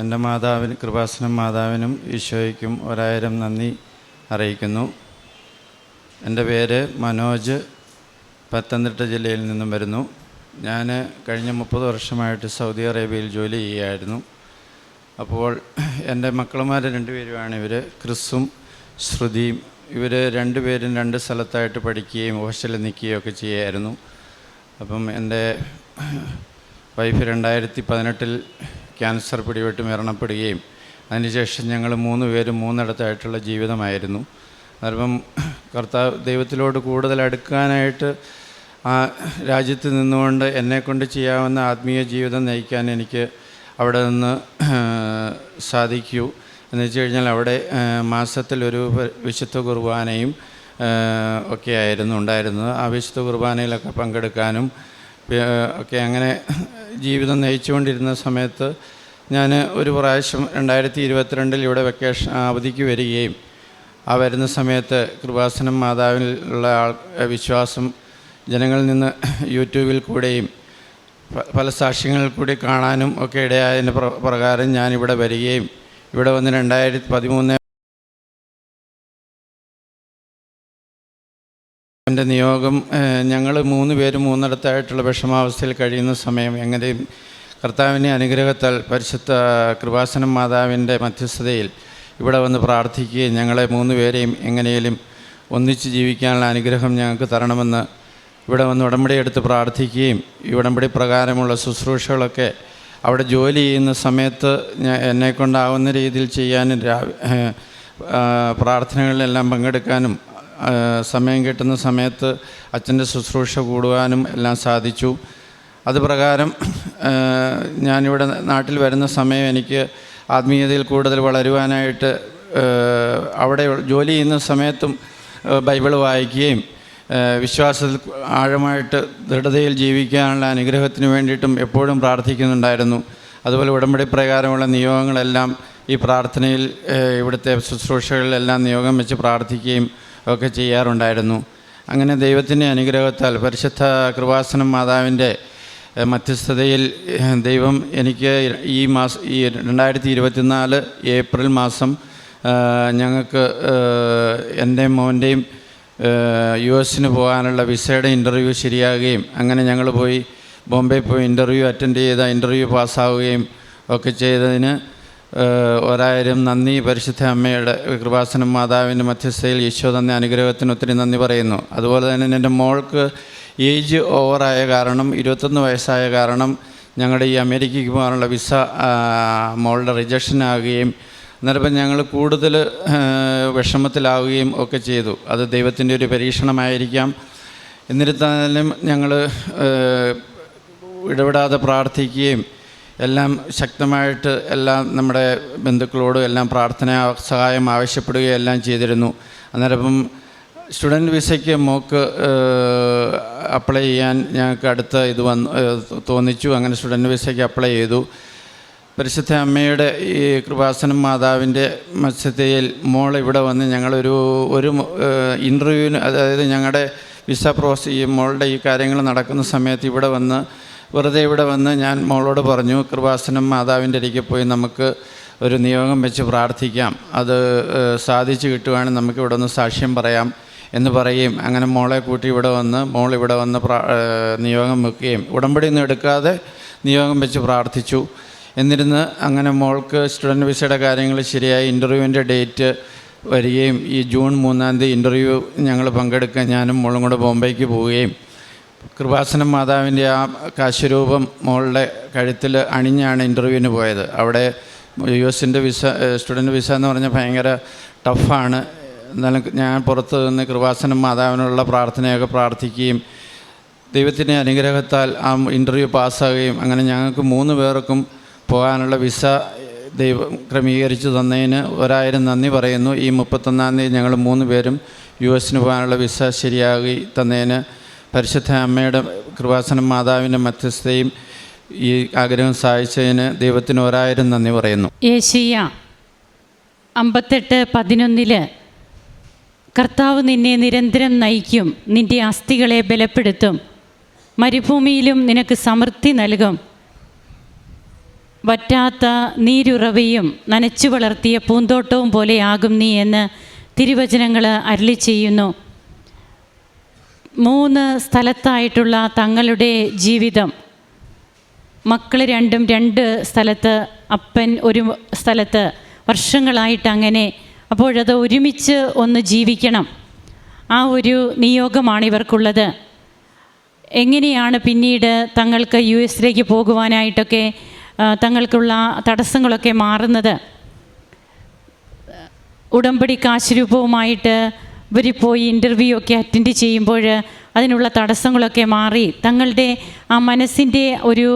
എന്റെ മാതാവിന് കൃപാസനം മാതാവിനും ഈശോയ്ക്കും ഒരായിരം നന്ദി അറിയിക്കുന്നു. എന്റെ പേര് മനോജ് പത്തനംതിട്ട ജില്ലയിൽ നിന്നും വരുന്നു. ഞാൻ കഴിഞ്ഞ മുപ്പത് വർഷമായിട്ട് സൗദി അറേബ്യയിൽ ജോലി ചെയ്യുകയായിരുന്നു. അപ്പോൾ എന്റെ മക്കളുമാർ രണ്ടുപേരുമാണ് ഇവർ ക്രിസും ശ്രുതിയും. ഇവർ രണ്ടുപേരും രണ്ട് സ്ഥലത്തായിട്ട് പഠിക്കുകയും ഹോസ്റ്റലിൽ നിൽക്കുകയും ഒക്കെ ചെയ്യുമായിരുന്നു അപ്പം എന്റെ വൈഫ് രണ്ടായിരത്തി പതിനെട്ടിൽ ക്യാൻസർ പിടിപെട്ട് മരണപ്പെടുകയും അതിനുശേഷം ഞങ്ങൾ മൂന്ന് പേരും മൂന്നിടത്തായിട്ടുള്ള ജീവിതമായിരുന്നു. അതിപ്പം കർത്താവ് ദൈവത്തിലോട് കൂടുതൽ അടുക്കാനായിട്ട് ആ രാജ്യത്ത് നിന്നുകൊണ്ട് എന്നെക്കൊണ്ട് ചെയ്യാവുന്ന ആത്മീയ ജീവിതം നയിക്കാൻ എനിക്ക് അവിടെ നിന്ന് സാധിക്കൂ. എന്ന് വെച്ച് കഴിഞ്ഞാൽ അവിടെ മാസത്തിലൊരു വിശുദ്ധ കുർബാനയും ഒക്കെ ആയിരുന്നു ഉണ്ടായിരുന്നത്. ആ വിശുദ്ധ കുർബാനയിലൊക്കെ പങ്കെടുക്കാനും ഒക്കെ അങ്ങനെ ജീവിതം നയിച്ചുകൊണ്ടിരുന്ന സമയത്ത് ഞാൻ ഒരു പ്രാവശ്യം രണ്ടായിരത്തി ഇരുപത്തിരണ്ടിൽ ഇവിടെ വെക്കേഷൻ അവധിക്ക് വരികയും ആ വരുന്ന സമയത്ത് കൃപാസനം മാതാവിലുള്ള ആൾ വിശ്വാസം ജനങ്ങളിൽ നിന്ന് യൂട്യൂബിൽ കൂടെയും പല സാക്ഷ്യങ്ങളിൽ കൂടി കാണാനും ഒക്കെ ഇടയായതിന്റെ പ്ര- പ്രകാരം ഞാനിവിടെ വരികയും ഇവിടെ വന്ന് രണ്ടായിരത്തി പതിമൂന്ന് എന്റെ നിയോഗം ഞങ്ങൾ മൂന്ന് പേരും മൂന്നിടത്തായിട്ടുള്ള വിഷമാവസ്ഥയിൽ കഴിയുന്ന സമയം എങ്ങനെയും കർത്താവിന്റെ അനുഗ്രഹത്താൽ പരിശുദ്ധ കൃപാസനം മാതാവിന്റെ മധ്യസ്ഥതയിൽ ഇവിടെ വന്ന് പ്രാർത്ഥിക്കുകയും ഞങ്ങളെ മൂന്ന് പേരെയും എങ്ങനെയും ഒന്നിച്ച് ജീവിക്കാനുള്ള അനുഗ്രഹം ഞങ്ങൾക്ക് തരണമെന്ന് ഇവിടെ വന്ന് ഉടമ്പടി എടുത്ത് പ്രാർത്ഥിക്കുകയും ഈ ഉടമ്പടി പ്രകാരമുള്ള ശുശ്രൂഷകളൊക്കെ അവിടെ ജോലി ചെയ്യുന്ന സമയത്ത് എന്നെക്കൊണ്ടാവുന്ന രീതിയിൽ ചെയ്യാനും പ്രാർത്ഥനകളിലെല്ലാം പങ്കെടുക്കാനും സമയം കിട്ടുന്ന സമയത്ത് അച്ഛന്റെ ശുശ്രൂഷ കൂടുവാനും എല്ലാം സാധിച്ചു. അത് പ്രകാരം ഞാനിവിടെ നാട്ടിൽ വരുന്ന സമയം എനിക്ക് ആത്മീയതയിൽ കൂടുതൽ വളരുവാനായിട്ട് അവിടെ ജോലി ചെയ്യുന്ന സമയത്തും ബൈബിൾ വായിക്കുകയും വിശ്വാസത്തിൽ ആഴമായിട്ട് ദൃഢതയിൽ ജീവിക്കാനുള്ള അനുഗ്രഹത്തിന് വേണ്ടിയിട്ടും എപ്പോഴും പ്രാർത്ഥിക്കുന്നുണ്ടായിരുന്നു. അതുപോലെ ഉടമ്പടി പ്രകാരമുള്ള നിയോഗങ്ങളെല്ലാം ഈ പ്രാർത്ഥനയിൽ ഇവിടുത്തെ ശുശ്രൂഷകളിലെല്ലാം നിയോഗം വെച്ച് പ്രാർത്ഥിക്കുകയും ഒക്കെ ചെയ്യാറുണ്ടായിരുന്നു. അങ്ങനെ ദൈവത്തിന്റെ അനുഗ്രഹത്താൽ പരിശുദ്ധ കൃപാസനം മാതാവിന്റെ മധ്യസ്ഥതയിൽ ദൈവം എനിക്ക് ഈ മാസം ഈ രണ്ടായിരത്തി ഇരുപത്തിനാല് ഏപ്രിൽ മാസം ഞങ്ങൾക്ക് എന്റെ മോന്റെയും യു എസിന് പോകാനുള്ള വിസയുടെ ഇന്റർവ്യൂ ശരിയാകുകയും അങ്ങനെ ഞങ്ങൾ പോയി ബോംബെ പോയി ഇന്റർവ്യൂ അറ്റൻഡ് ചെയ്ത ഇന്റർവ്യൂ പാസ്സാവുകയും ഒക്കെ ചെയ്തതിന് ഒരായിരം നന്ദി പരിശുദ്ധ അമ്മയുടെ കൃപാസനം മാതാവിന്റെ മധ്യസ്ഥയിൽ ഈശോ തന്നെ അനുഗ്രഹത്തിന് ഒത്തിരി നന്ദി പറയുന്നു. അതുപോലെ തന്നെ എന്റെ മോൾക്ക് ഏജ് ഓവറായ കാരണം ഇരുപത്തൊന്ന് വയസ്സായ കാരണം ഞങ്ങളുടെ ഈ അമേരിക്കയ്ക്ക് പോകാനുള്ള വിസ മോളുടെ റിജക്ഷൻ ആകുകയും അന്നേരം ഞങ്ങൾ കൂടുതൽ വിഷമത്തിലാവുകയും ഒക്കെ ചെയ്തു. അത് ദൈവത്തിന്റെ ഒരു പരീക്ഷണമായിരിക്കാം. എന്നിരുന്നാലും ഞങ്ങൾ ഇടപെടാതെ പ്രാർത്ഥിക്കുകയും എല്ലാം ശക്തമായിട്ട് എല്ലാം നമ്മുടെ ബന്ധുക്കളോടും എല്ലാം പ്രാർത്ഥന സഹായം ആവശ്യപ്പെടുകയും എല്ലാം ചെയ്തിരുന്നു. അന്നേരം ഇപ്പം സ്റ്റുഡന്റ് വിസയ്ക്ക് മോക്ക് അപ്ലൈ ചെയ്യാൻ ഞങ്ങൾക്ക് അടുത്ത ഇത് വന്ന് തോന്നിച്ചു. അങ്ങനെ സ്റ്റുഡന്റ് വിസയ്ക്ക് അപ്ലൈ ചെയ്തു. പരിശുദ്ധ അമ്മയുടെ ഈ കൃപാസനം മാതാവിന്റെ മത്സ്യതയിൽ മോൾ ഇവിടെ വന്ന് ഞങ്ങളൊരു ഒരു ഇന്റർവ്യൂവിന് അതായത് ഞങ്ങളുടെ വിസ പ്രോസസ് ഈ മോളുടെ ഈ കാര്യങ്ങൾ നടക്കുന്ന സമയത്ത് ഇവിടെ വന്ന് വെറുതെ ഇവിടെ വന്ന് ഞാൻ മോളോട് പറഞ്ഞു കൃപാസനം മാതാവിന്റെ അരികെ പോയി നമുക്ക് ഒരു നിയോഗം വെച്ച് പ്രാർത്ഥിക്കാം. അത് സാധിച്ചു കിട്ടുവാണെങ്കിൽ നമുക്ക് ഇവിടെ ഒന്ന് സാക്ഷ്യം പറയാം. എന്ന് പറയുകയും അങ്ങനെ മോളെ കൂട്ടി ഇവിടെ വന്ന് മോൾ ഇവിടെ വന്ന് നിയോഗം വെക്കുകയും ഉടമ്പടി ഒന്നും എടുക്കാതെ നിയോഗം വെച്ച് പ്രാർത്ഥിച്ചു. എന്നിരുന്ന് അങ്ങനെ മോൾക്ക് സ്റ്റുഡന്റ് വിസയുടെ കാര്യങ്ങൾ ശരിയായി ഇന്റർവ്യൂവിന്റെ ഡേറ്റ് വരികയും ഈ ജൂൺ മൂന്നാം തീയതി ഇന്റർവ്യൂ ഞങ്ങൾ പങ്കെടുക്കാൻ ഞാനും മോളും കൂടെ ബോംബെക്ക് പോവുകയും കൃപാസനം മാതാവിന്റെ ആ കാശുരൂപം മോളുടെ കഴുത്തിൽ അണിഞ്ഞാണ് ഇന്റർവ്യൂവിന് പോയത്. അവിടെ യു എസിന്റെ വിസ സ്റ്റുഡന്റ് വിസ എന്ന് പറഞ്ഞാൽ ഭയങ്കര ടഫാണ്. എന്നാലും ഞാൻ പുറത്ത് നിന്ന് കൃപാസനം മാതാവിനുള്ള പ്രാർത്ഥനയൊക്കെ പ്രാർത്ഥിക്കുകയും ദൈവത്തിന്റെ അനുഗ്രഹത്താൽ ആ ഇന്റർവ്യൂ പാസ്സാകുകയും അങ്ങനെ ഞങ്ങൾക്ക് മൂന്ന് പേർക്കും പോകാനുള്ള വിസ ദൈവം ക്രമീകരിച്ചു തന്നതിന് ഒരായിരം നന്ദി പറയുന്നു. ഈ മുപ്പത്തൊന്നാം തീയതി ഞങ്ങൾ മൂന്ന് പേരും യു എസിന് പോകാനുള്ള വിസ ശരിയാക്കി തന്നതിന് പരിശുദ്ധ അമ്മയുടെ കൃപാസനം മാതാവിന്റെ മധ്യസ്ഥയും ഈ ആഗ്രഹം സഹായിച്ചതിന് ദൈവത്തിന് ഒരായിരം നന്ദി പറയുന്നു. ഏഷ്യ അമ്പത്തെട്ട് പതിനൊന്നിൽ കർത്താവ് നിന്നെ നിരന്തരം നയിക്കും നിന്റെ അസ്ഥികളെ ബലപ്പെടുത്തും മരുഭൂമിയിലും നിനക്ക് സമൃദ്ധി നൽകും. വറ്റാത്ത നീരുറവയും നനച്ചു വളർത്തിയ പൂന്തോട്ടവും പോലെയാകും നീ എന്ന് തിരുവചനങ്ങൾ അരളി ചെയ്യുന്നു. മൂന്ന് സ്ഥലത്തായിട്ടുള്ള തങ്ങളുടെ ജീവിതം. മക്കൾ രണ്ടും രണ്ട് സ്ഥലത്ത് അപ്പൻ ഒരു സ്ഥലത്ത് വർഷങ്ങളായിട്ട് അങ്ങനെ അപ്പോഴത് ഒരുമിച്ച് ഒന്ന് ജീവിക്കണം. ആ ഒരു നിയോഗമാണ് ഇവർക്കുള്ളത് എങ്ങനെയാണ് പിന്നീട് തങ്ങൾക്ക് യു എസിലേക്ക് പോകുവാനായിട്ടൊക്കെ തങ്ങൾക്കുള്ള തടസ്സങ്ങളൊക്കെ മാറുന്നത്? ഉടമ്പടി കാശുരൂപവുമായിട്ട് ഇവർ പോയി ഇന്റർവ്യൂ ഒക്കെ അറ്റൻഡ് ചെയ്യുമ്പോൾ അതിനുള്ള തടസ്സങ്ങളൊക്കെ മാറി. തങ്ങളുടെ ആ മനസ്സിന്റെ ഒരു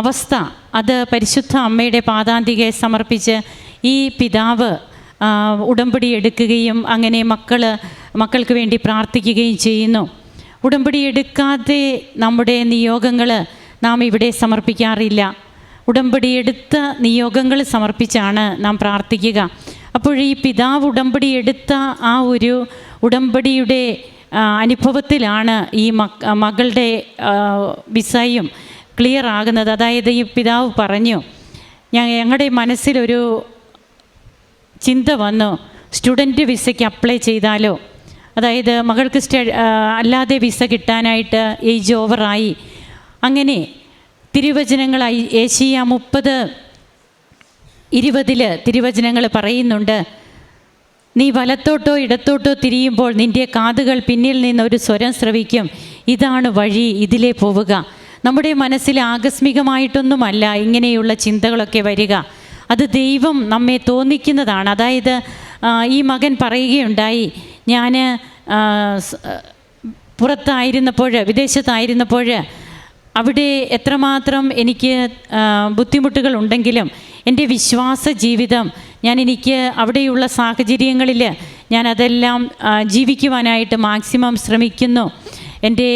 അവസ്ഥ അത് പരിശുദ്ധ അമ്മയുടെ പാതാന്തികെ സമർപ്പിച്ച് ഈ പിതാവ് ഉടമ്പടി എടുക്കുകയും അങ്ങനെ മക്കൾ മക്കൾക്ക് വേണ്ടി പ്രാർത്ഥിക്കുകയും ചെയ്യുന്നു. ഉടമ്പടി എടുക്കാതെ നമ്മുടെ നിയോഗങ്ങൾ നാം ഇവിടെ സമർപ്പിക്കാറില്ല. ഉടമ്പടി എടുത്ത നിയോഗങ്ങൾ സമർപ്പിച്ചാണ് നാം പ്രാർത്ഥിക്കുക. അപ്പോൾ ഈ പിതാവ് ഉടമ്പടി എടുത്ത ആ ഒരു ഉടമ്പടിയുടെ അനുഭവത്തിലാണ് ഈ മക് മകളുടെ വിസയും ക്ലിയർ ആകുന്നത്. അതായത് ഈ പിതാവ് പറഞ്ഞു ഞാൻ ഞങ്ങളുടെ മനസ്സിലൊരു ചിന്ത വന്നു. സ്റ്റുഡന്റ് വിസയ്ക്ക് അപ്ലൈ ചെയ്താലോ? അതായത് മകൾക്ക് സ്റ്റ അല്ലാതെ വിസ കിട്ടാനായിട്ട് ഏജ് ഓവറായി. അങ്ങനെ തിരുവചനങ്ങളായി ഏഷ്യ മുപ്പത് ഇരുപതിൽ തിരുവചനങ്ങൾ പറയുന്നുണ്ട് നീ വലത്തോട്ടോ ഇടത്തോട്ടോ തിരിയുമ്പോൾ നിന്റെ കാതുകൾ പിന്നിൽ നിന്ന് ഒരു സ്വരം ശ്രവിക്കും ഇതാണ് വഴി ഇതിലേ പോവുക. നമ്മുടെ മനസ്സിൽ ആകസ്മികമായിട്ടൊന്നുമല്ല ഇങ്ങനെയുള്ള ചിന്തകളൊക്കെ വരിക. അത് ദൈവം നമ്മെ തോന്നിക്കുന്നതാണ്. അതായത് ഈ മകൻ പറയുകയുണ്ടായി ഞാൻ പുറത്തായിരുന്നപ്പോൾ വിദേശത്തായിരുന്നപ്പോൾ അവിടെ എത്രമാത്രം എനിക്ക് ബുദ്ധിമുട്ടുകൾ ഉണ്ടെങ്കിലും എന്റെ വിശ്വാസ ജീവിതം ഞാൻ എനിക്ക് അവിടെയുള്ള സാഹചര്യങ്ങളിൽ ഞാൻ അതെല്ലാം ജീവിക്കുവാനായിട്ട് മാക്സിമം ശ്രമിക്കുന്നു. എന്റെ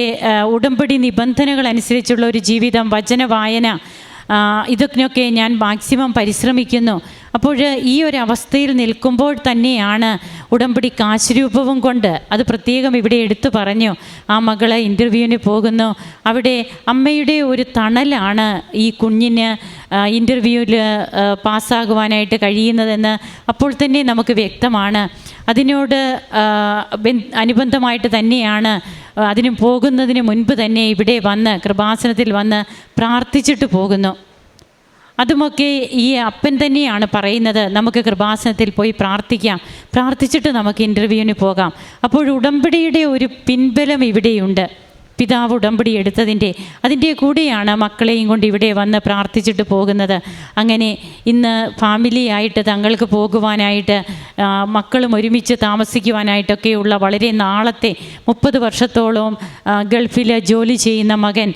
ഉടമ്പടി നിബന്ധനകൾ അനുസരിച്ചുള്ള ഒരു ജീവിതം വചന വായന ഇതൊക്കെയൊക്കെ ഞാൻ മാക്സിമം പരിശ്രമിക്കുന്നു. അപ്പോൾ ഈ ഒരു അവസ്ഥയിൽ നിൽക്കുമ്പോൾ തന്നെയാണ് ഉടമ്പടി കാശുരൂപവും കൊണ്ട് അത് പ്രത്യേകം ഇവിടെ എടുത്തു പറഞ്ഞു. ആ മകളെ ഇന്റർവ്യൂവിന് പോകുന്നു. അവിടെ അമ്മയുടെ ഒരു തണലാണ് ഈ കുഞ്ഞിന് ഇന്റർവ്യൂവിൽ പാസ്സാകുവാനായിട്ട് കഴിയുന്നതെന്ന് അപ്പോൾ തന്നെ നമുക്ക് വ്യക്തമാണ്. അതിനോട് അനുബന്ധമായിട്ട് തന്നെയാണ് അതിനും പോകുന്നതിന് മുൻപ് തന്നെ ഇവിടെ വന്ന് കൃപാസനത്തിൽ വന്ന് പ്രാർത്ഥിച്ചിട്ട് പോകുന്നു. അതുമൊക്കെ ഈ അപ്പൻ തന്നെയാണ് പറയുന്നത്. നമുക്ക് കൃപാസനത്തിൽ പോയി പ്രാർത്ഥിക്കാം. പ്രാർത്ഥിച്ചിട്ട് നമുക്ക് ഇന്റർവ്യൂവിന് പോകാം. അപ്പോൾ ഉടമ്പടിയുടെ ഒരു പിൻബലം ഇവിടെയുണ്ട്. പിതാവ് ഉടമ്പടി എടുത്തതിന്റെ അതിന്റെ കൂടെയാണ് മക്കളെയും കൊണ്ട് ഇവിടെ വന്ന് പ്രാർത്ഥിച്ചിട്ട് പോകുന്നത്. അങ്ങനെ ഇന്ന് ഫാമിലിയായിട്ട് തങ്ങൾക്ക് പോകുവാനായിട്ട് മക്കളും ഒരുമിച്ച് താമസിക്കുവാനായിട്ടൊക്കെയുള്ള വളരെ നാളത്തെ മുപ്പത് വർഷത്തോളം ഗൾഫിൽ ജോലി ചെയ്യുന്ന മകൻ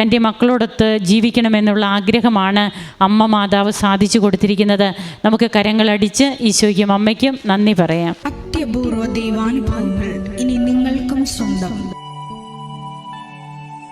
തന്റെ മക്കളോടൊത്ത് ജീവിക്കണമെന്നുള്ള ആഗ്രഹമാണ് അമ്മ മാതാവ് സാധിച്ചു കൊടുത്തിരിക്കുന്നത്. നമുക്ക് കരങ്ങളടിച്ച് ഈശോയ്ക്കും അമ്മയ്ക്കും നന്ദി പറയാം. അത്യപൂർവ ദൈവാനുഭവങ്ങൾ ഇനി നിങ്ങൾക്കും സ്വന്തം.